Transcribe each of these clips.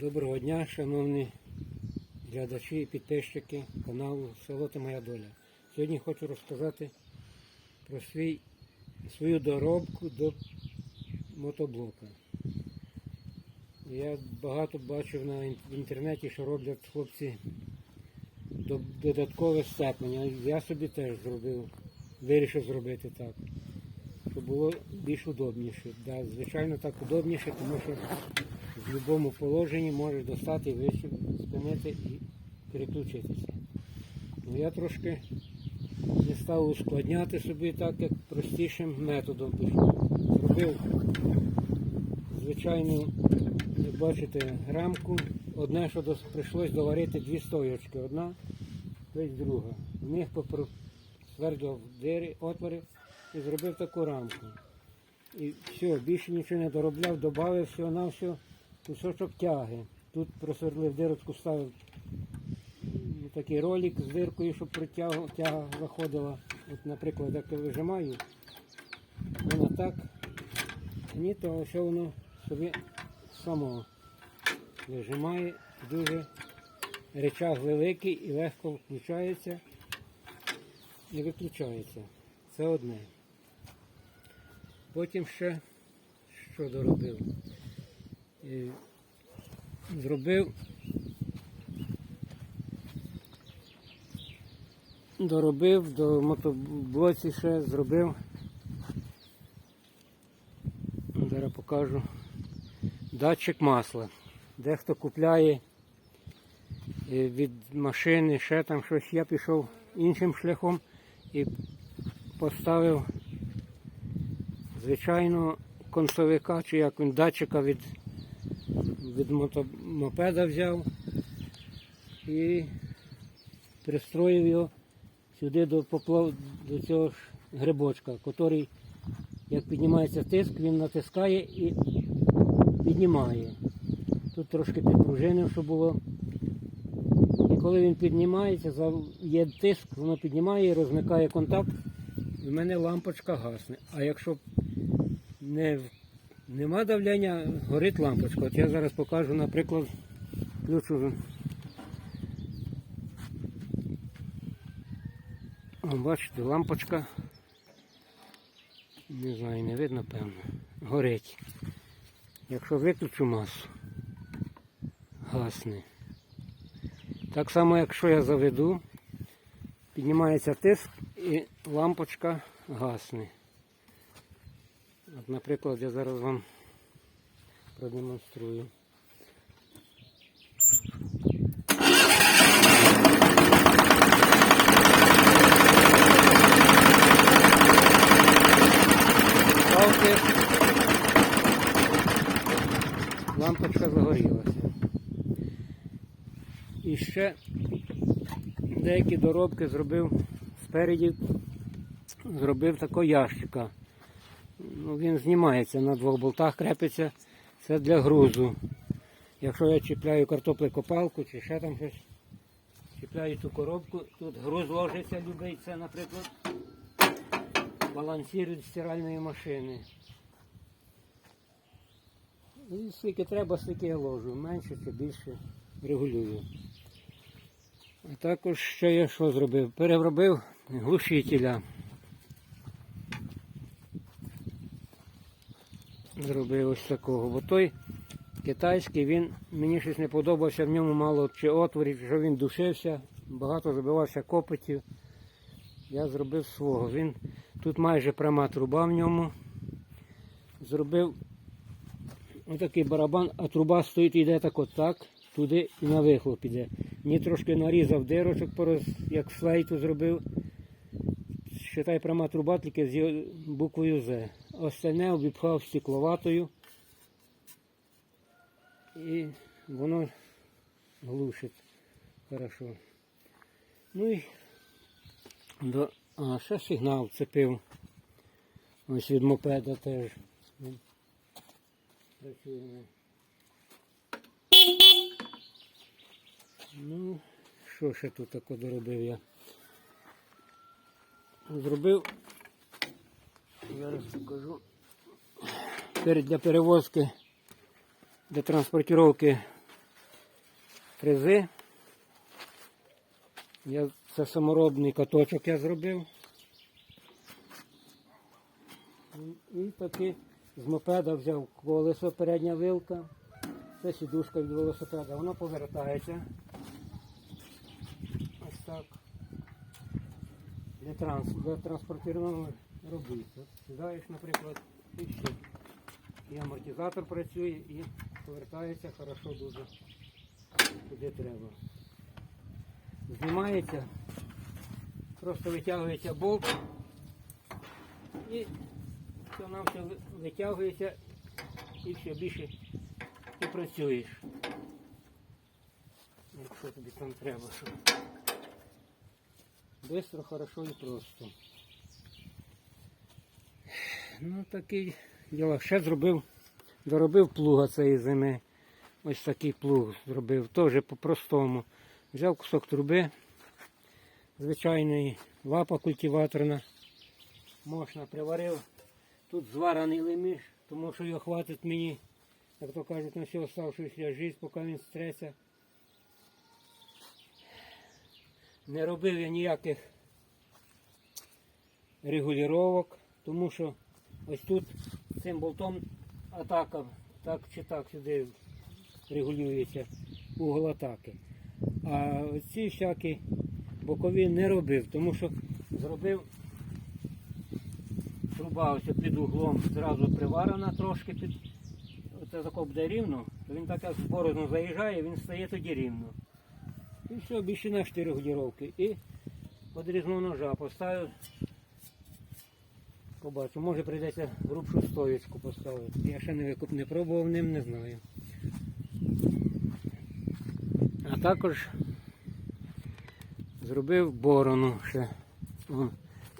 Доброго дня, шановні глядачі і підписчики каналу Село Та Моя Доля. Сьогодні хочу розказати про свій, свою доробку до мотоблока. Я багато бачив на інтернеті, що роблять хлопці додаткове сцеплення. Я собі теж зробив, вирішив зробити так, щоб було більш удобніше. Да, звичайно, так удобніше, тому що в будь-якому положенні можеш достати, вище спинити і переключитися. Ну, я трошки не став ускладняти собі так, як простішим методом пішов. Зробив звичайну, як бачите, рамку. Одне, що дос- прийшлось доварити дві стоячки. Одна, ось друга. В них свердлив дири, отвори і зробив таку рамку. І все, більше нічого не доробляв, додав всього на все кусочок тяги. Тут просверлив дирочку, ставив такий ролик з диркою, щоб притягу- тяга заходила. От, наприклад, як я вижимаю, воно так, ні, то все воно собі само вижимає. Дуже речах великий і легко включається і виключається. Це одне. Потім ще що доробив? І зробив, доробив до мотоблоці ще зробив. Зараз покажу. Датчик масла. Дехто купляє е, від машини, ще там щось. Я пішов іншим шляхом і поставив звичайно концовика, чи як він датчика від від мопеда взяв і пристроїв його сюди до, поплав, до цього ж грибочка, який, як піднімається тиск, він натискає і піднімає. Тут трошки підпружинив, щоб було. І коли він піднімається, є тиск, воно піднімає і розмикає контакт, і в мене лампочка гасне. А якщо не, нема давлення, горить лампочка. От я зараз покажу, наприклад, включу. Бачите, лампочка. Не знаю, не видно, певно. Горить. Якщо виключу масу, гасне. Так само, якщо я заведу, піднімається тиск і лампочка гасне. Наприклад, я зараз вам продемонструю. Ставки. Лампочка загорілася. І ще деякі доробки зробив спереді, зробив такого ящика. Ну, він знімається на двох болтах, крепиться. Це для грузу. Якщо я чіпляю картоплекопалку чи ще там щось, чіпляю цю коробку, тут груз ложиться любий, це, наприклад, балансір від стиральної машини. І скільки треба, стільки я ложу. Менше чи більше регулюю. А також ще я що зробив? Переробив глушителя. Зробив ось такого. Бо той китайський, він мені щось не подобався, в ньому мало чи отворів, що він душився, багато забивався копотів. Я зробив свого. Він тут майже пряма труба в ньому. Зробив отакий барабан, а труба стоїть і йде так отак, туди і на вихлоп іде. Мені трошки нарізав дирочок, як флейту зробив. Считай пряма труба тільки з буквою З. Остальне обіпхав стекловатою і воно глушить хорошо. Ну і до... а, ще сигнал цепив. Ось від мопеда теж. Він Працює. Ну, що ще тут таке доробив я? Зробив Зараз покажу. Для перевозки, для транспортировки фрези. Я, це саморобний каточок я зробив. І таки з мопеда взяв колесо, передня вилка. Це сідушка від велосипеда. Воно повертається. Ось так. Для, транс, для транспортирного робити. Сідаєш, наприклад, і все. І амортизатор працює і повертається хорошо дуже куди треба. Знімається, просто витягується болт і все нам все витягується і все більше ти працюєш. Якщо тобі там треба, щоб Бистро, хорошо і просто. Ну такий діла. Ще зробив, доробив плуга цієї зими. Ось такий плуг зробив, теж по-простому. Взяв кусок труби, звичайної лапа культиваторна. Можна приварив. Тут зварений леміш, тому що його хватить мені, як то кажуть, на всю оставшуюся життя, поки він стреться. Не робив я ніяких регулювання, тому що ось тут цим болтом атака так чи так сюди регулюється угол атаки. А ці всякі бокові не робив, тому що зробив труба ось під углом зразу приварена трошки під оце тако буде рівно, то він так як борозну заїжджає, він стає тоді рівно. І все, більше на 4 регулювання. І подрізнув ножа, поставив. Побачу, може прийдеться грубшу стоєчку поставити. Я ще не викуп не пробував ним, не знаю. А також зробив борону ще. О,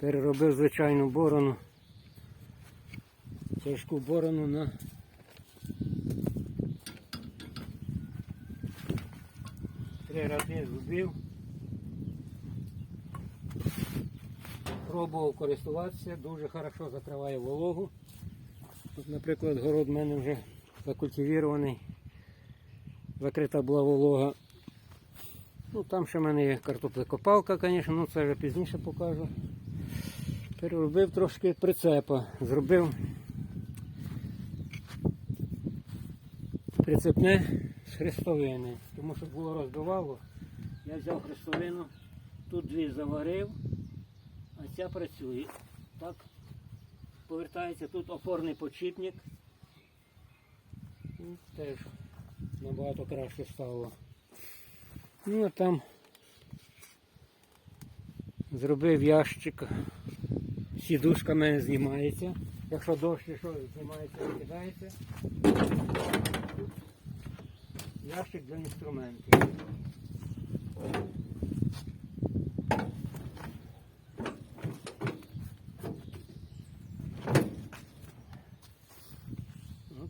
переробив звичайну борону. Тяжку борону на три рази зубив. Пробував користуватися, дуже хорошо закриває вологу. Тут, наприклад, город в мене вже закультивірований. Закрита була волога. Ну, там ще в мене є картоплекопалка, звісно, ну це вже пізніше покажу. Переробив трошки прицепа, зробив прицепне з хрестовини, тому що було розбивало. Я взяв хрестовину, тут дві заварив, ця працює. Так, повертається тут опорний почіпник. Ну, Теж набагато краще стало. Ну а там зробив ящик. Сідушка в мене знімається. Якщо дощ чи що, знімається, викидається. Ящик для інструментів.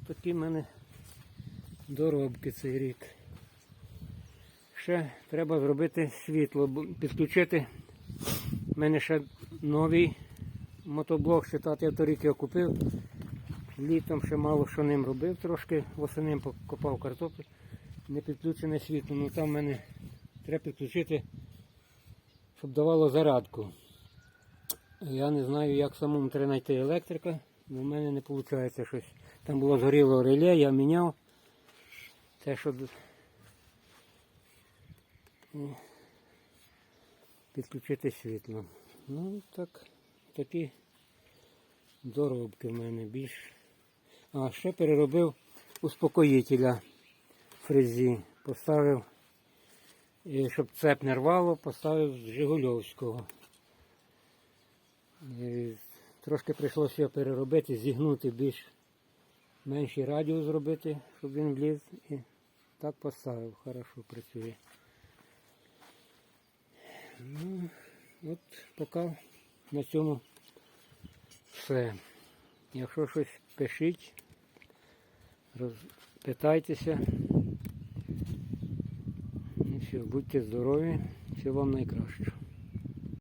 Ось такі в мене доробки цей рік. Ще треба зробити світло, підключити. У мене ще новий мотоблок читати, я торік його купив. Літом ще мало що ним робив, трошки восени покопав картоплю. Не підключене світло, ну там в мене треба підключити, щоб давало зарядку. Я не знаю, як самому треба знайти електрика, бо в мене не виходить щось. Там було згоріло реле, я міняв. Те, що підключити світло. Ну так, такі доробки в мене більш. А ще переробив успокоїтеля фрезі. Поставив, і щоб цеп не рвало, поставив з Жигульовського. І Трошки прийшлося його переробити, зігнути більш менший радіус зробити, щоб він вліз. І так поставив, хорошо працює. Ну, от поки на цьому все. Якщо щось пишіть, розпитайтеся. І все, будьте здорові, всього вам найкращого.